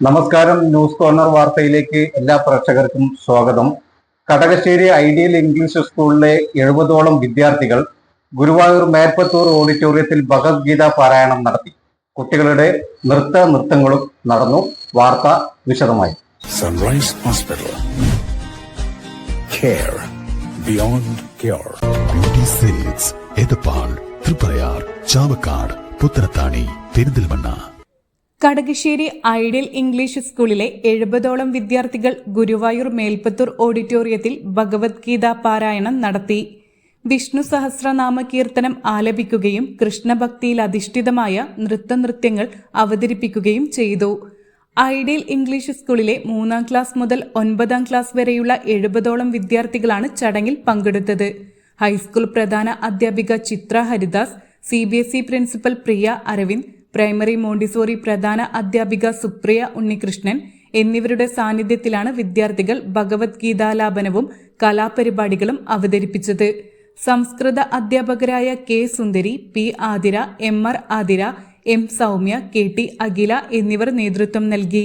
നമസ്കാരം news corner വാർത്തയിലേക്ക് എല്ലാ പ്രേക്ഷകർക്കും സ്വാഗതം. കടകശ്ശേരി ഐഡിയൽ ഇംഗ്ലീഷ് സ്കൂളിലെ എഴുപതോളം വിദ്യാർത്ഥികൾ ഗുരുവായൂർ മേൽപ്പത്തൂർ ഓഡിറ്റോറിയത്തിൽ ഭഗവത്ഗീത പാരായണം നടത്തി. കുട്ടികളുടെ നൃത്ത നൃത്തങ്ങളും നടന്നു. വാർത്ത വിശദമായി. Sunrise hospital care beyond care beauty silks Edappal Triprayar Chavakkad Puthanathani Perinthalmanna Kadakassery ideal English സ്കൂളിലെ എഴുപതോളം വിദ്യാർത്ഥികൾ ഗുരുവായൂർ മേൽപ്പത്തൂർ ഓഡിറ്റോറിയത്തിൽ ഭഗവത്ഗീത പാരായണം നടത്തി. വിഷ്ണു സഹസ്രനാമ കീർത്തനം ആലപിക്കുകയും കൃഷ്ണഭക്തിയിൽ അധിഷ്ഠിതമായ നൃത്തനൃത്യങ്ങൾ അവതരിപ്പിക്കുകയും ചെയ്തു. ഐഡിയൽ ഇംഗ്ലീഷ് സ്കൂളിലെ മൂന്നാം ക്ലാസ് മുതൽ ഒൻപതാം ക്ലാസ് വരെയുള്ള എഴുപതോളം വിദ്യാർത്ഥികളാണ് ചടങ്ങിൽ പങ്കെടുത്തത്. ഹൈസ്കൂൾ പ്രധാന അധ്യാപിക Chitra Haridas C principal Priya Aravind primary Montessori പ്രധാന അധ്യാപിക സുപ്രിയ ഉണ്ണികൃഷ്ണൻ എന്നിവരുടെ സാന്നിധ്യത്തിലാണ് വിദ്യാർത്ഥികൾ ഭഗവത്ഗീതാലാപനവും കലാപരിപാടികളും അവതരിപ്പിച്ചത്. സംസ്കൃത അധ്യാപകരായ K Sundari P Athira M R Athira M Soumya K T Akhila എന്നിവർ നേതൃത്വം നൽകി.